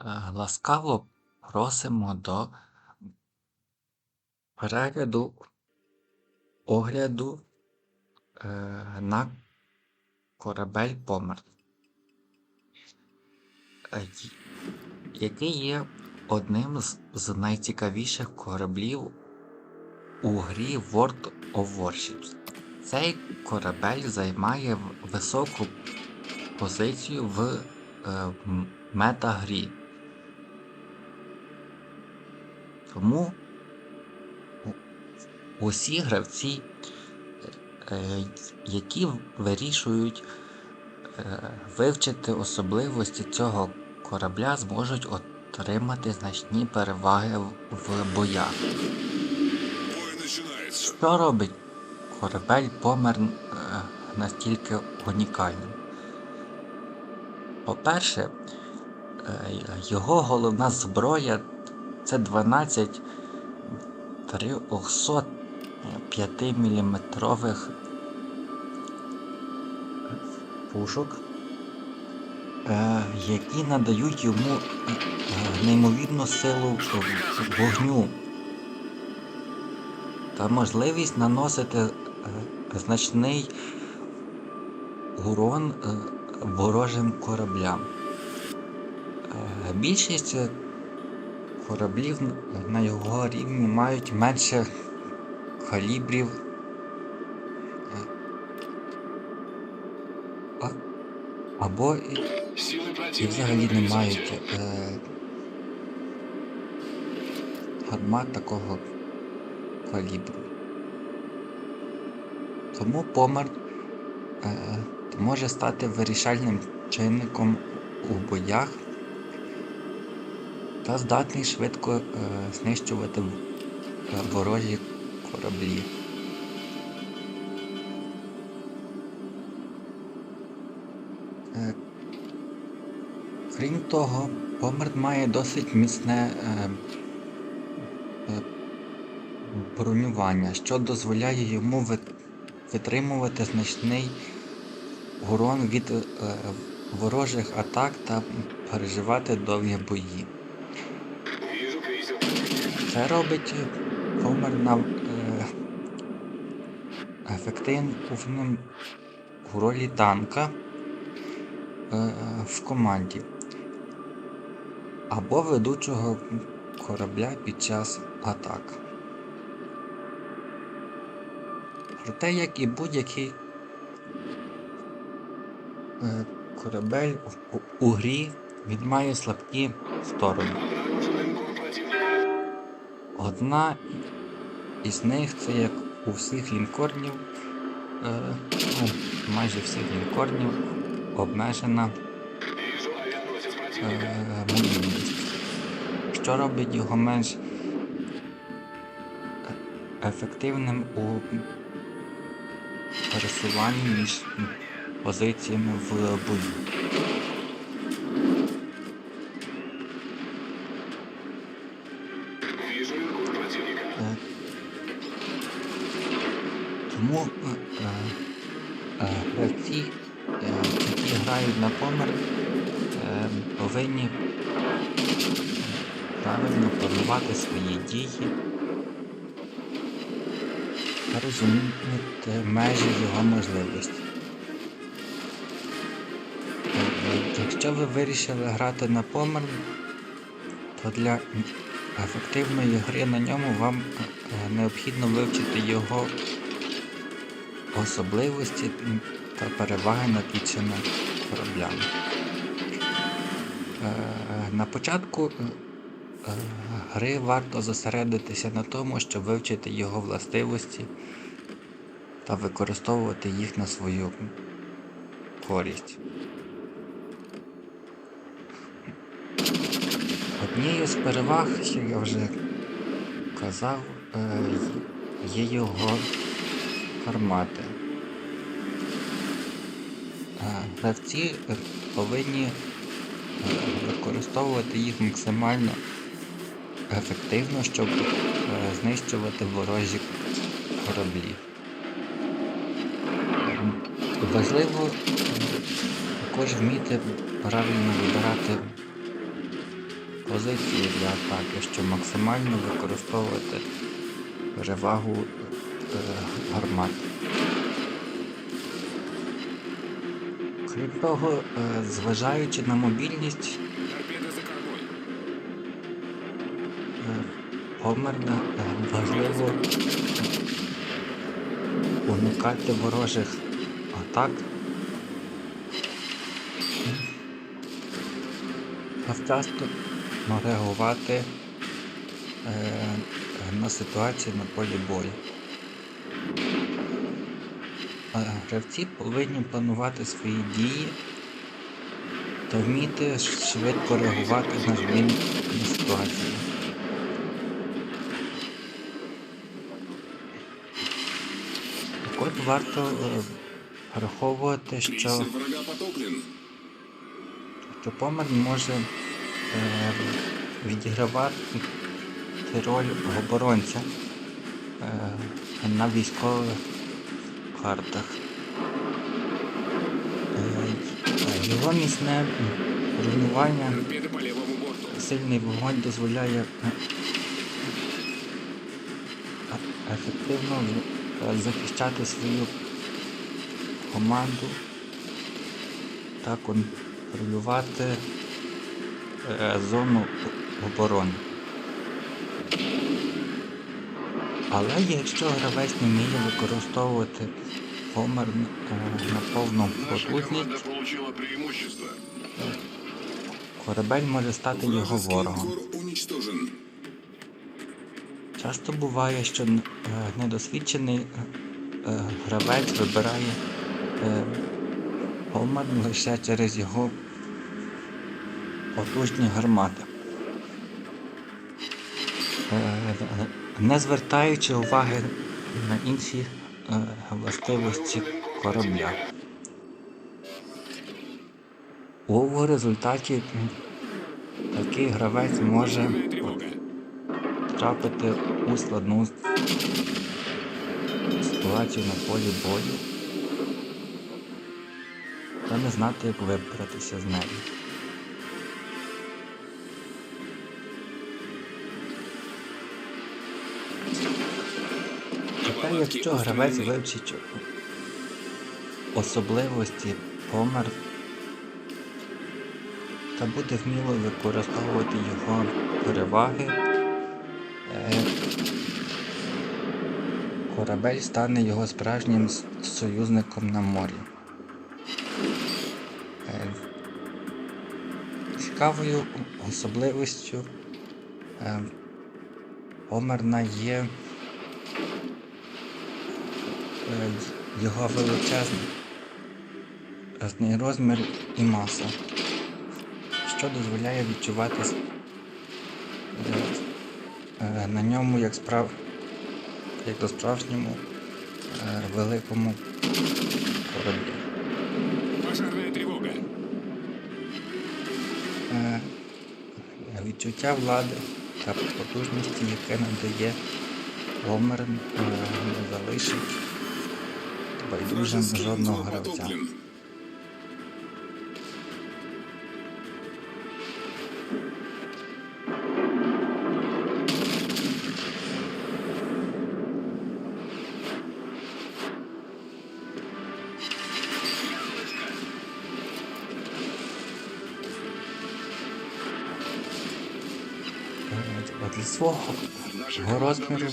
Е, Ласкаво просимо до перегляду огляду е, на корабель Помер, е, який є одним з, найцікавіших кораблів у грі World of Warships. Цей корабель займає високу позицію в м- метагрі. Тому усі гравці, е, які вирішують е, вивчити особливості цього корабля, зможуть отримати значні переваги в- боях. Що робить корабель помер е, настільки унікальним? По-перше, його головна зброя це 12 305 мм пушок, е, які надають йому е, неймовірну силу вогню та можливість наносити е, значний урон ворожим кораблям. Більшість кораблів на його рівні мають менше калібрів. Або і- взагалі не мають е, гармат такого калібру. Тому помер е, може стати вирішальним чинником у боях та здатний швидко е, знищувати е, ворожі кораблі. Е, Крім того, Померт має досить міцне е, е, бронювання, що дозволяє йому витримувати значний урон від е, ворожих атак та переживати довгі бої. Це робить Помер на е, ефективним у ролі танка е, в команді або ведучого корабля під час атак. Проте, як і будь-який е, корабель у грі, він має слабкі сторони. Одна із них це як у всіх лінкорнів, е, ну, майже всіх лінкорнів обмежена е, мобільність, що робить його менш е- ефективним у пересуванні між позиціями в бою. Правильно планувати свої дії та розуміти межі його можливостей. Е, е, Якщо ви вирішили грати на помер, то для ефективної гри на ньому вам е, необхідно вивчити його особливості та переваги над іншими кораблями. Е, На початку е, гри варто зосередитися на тому, щоб вивчити його властивості та використовувати їх на свою користь. Однією з переваг, що я вже казав, е, є його гармати. Гравці повинні використовувати їх максимально ефективно, щоб е, знищувати ворожі кораблі. Важливо також вміти правильно вибирати позиції для атаки, щоб максимально використовувати перевагу е, гармат. Крім того, е, зважаючи на мобільність, е, померна е, важливо уникати ворожих атак. А вчасно реагувати на ситуацію на полі бою. Гравці повинні планувати свої дії та вміти швидко реагувати на зміни ситуації. Також варто е, враховувати, що що помер може е, відігравати роль оборонця е, на військових картах. Е, його міцне руйнування, сильний вогонь дозволяє е, ефективно е, захищати свою команду та контролювати зону оборони. Але якщо гравець не вміє використовувати помер е, на повну потужність, корабель може стати його ворогом. Часто буває, що е, недосвідчений е, гравець вибирає помер лише через його потужні гармати. Не звертаючи уваги на інші е, властивості корабля. У результаті такий гравець може трапити у складну ситуацію на полі бою та не знати, як вибратися з неї. Тепер, якщо гравець вивчить особливості помер та буде вміло використовувати його переваги, е, корабель стане його справжнім союзником на морі. Е, Цікавою особливістю е, померна є його величезний розмір і маса, що дозволяє відчувати е, е, на ньому як справ як до справжньому е, великому кораблі. Пожарная тревога. Е, Відчуття влади та потужності, яке надає Гомер, не залишить байдужим жодного гравця. Для свого розміру.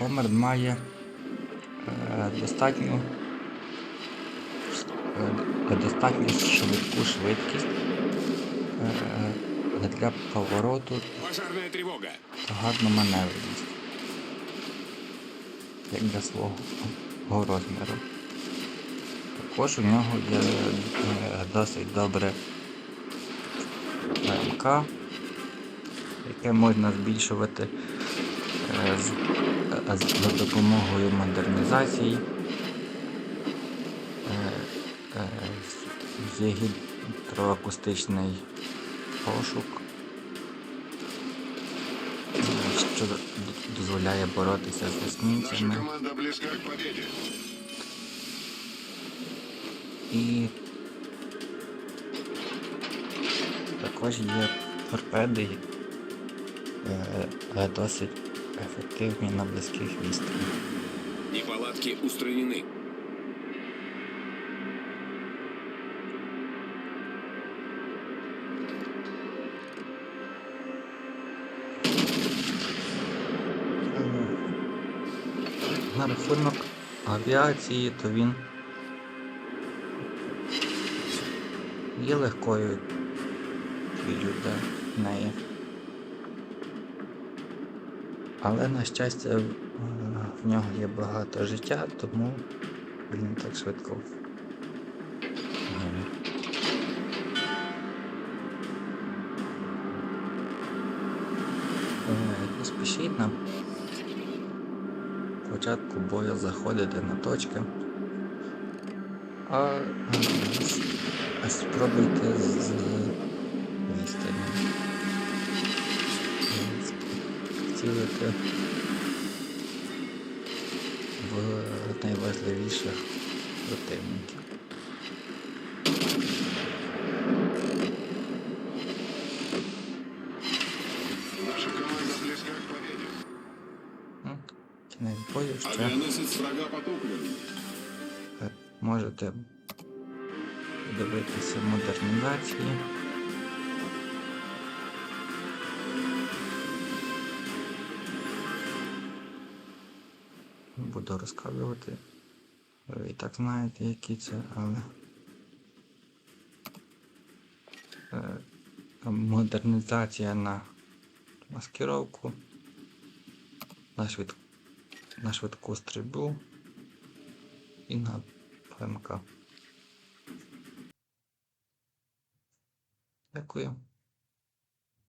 Гомер має е, достатню, е, достатньо швидку швидкість е, для повороту та гарну маневреність, як для свого розміру. Також у нього є е, досить добре ПМК, яке можна збільшувати е, е, за допомогою модернізації. Е, е, Є гідроакустичний пошук, що дозволяє боротися з есмінцями. І також є торпеди, е, досить ефективні на близьких відстанях. Неполадки устранены. Рахунок авіації, то він є легкою для неї. Але, на щастя, в нього є багато життя, тому він не так швидко. гине. Е, Не спішіть на початку бою заходити на точки, а а спробуйте з відстані цілити в найважливіших противників. Ще. Авианосец врага потоплен. Е, Можете дивитися модернізації. Буду розказувати. Ви і так знаєте, які це, але е, модернізація на маскировку, на, швид... на швидку стрільбу і на ПМК. Дякую.